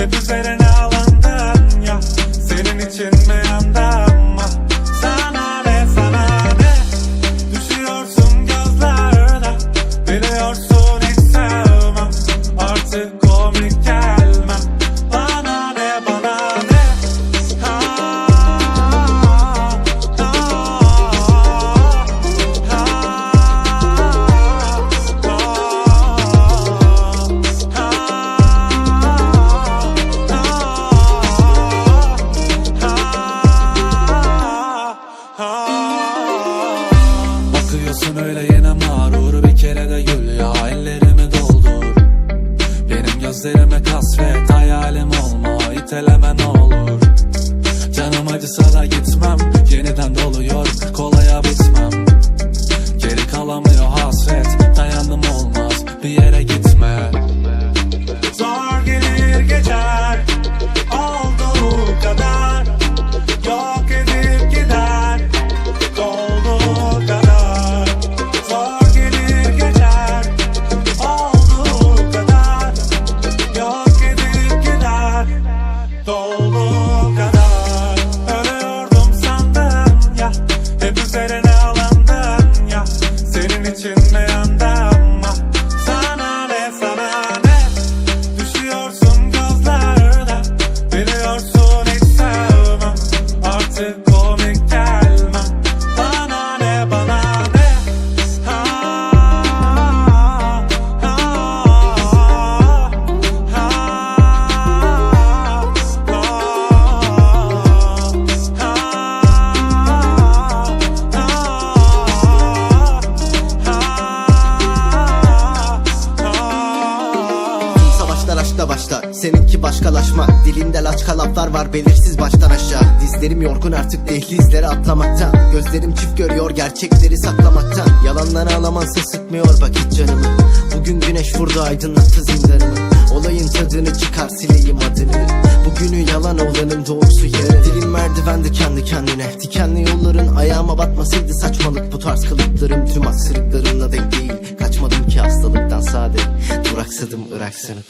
Devo ser aşkla başlar Seninki başkalaşma. Dilinde laçka laflar var belirsiz baştan aşağı. Dizlerim yorgun artık dehlizleri atlamaktan. Gözlerim çift görüyor gerçekleri saklamaktan. Yalandan ağlamansa sıkmıyor bak hiç canımı. Bugün güneş vurdu aydınlattı zindanımı. Olayın tadını çıkar sileyim adını. Bugünü yalan olanın doğrusu yarı. Dilim merdivende kendi kendine. Dikenli yolların ayağıma batmasıydı saçmalık. Bu tarz kılıklarım tüm aksırıklarımla denk değil Duraksadım Irak sanıp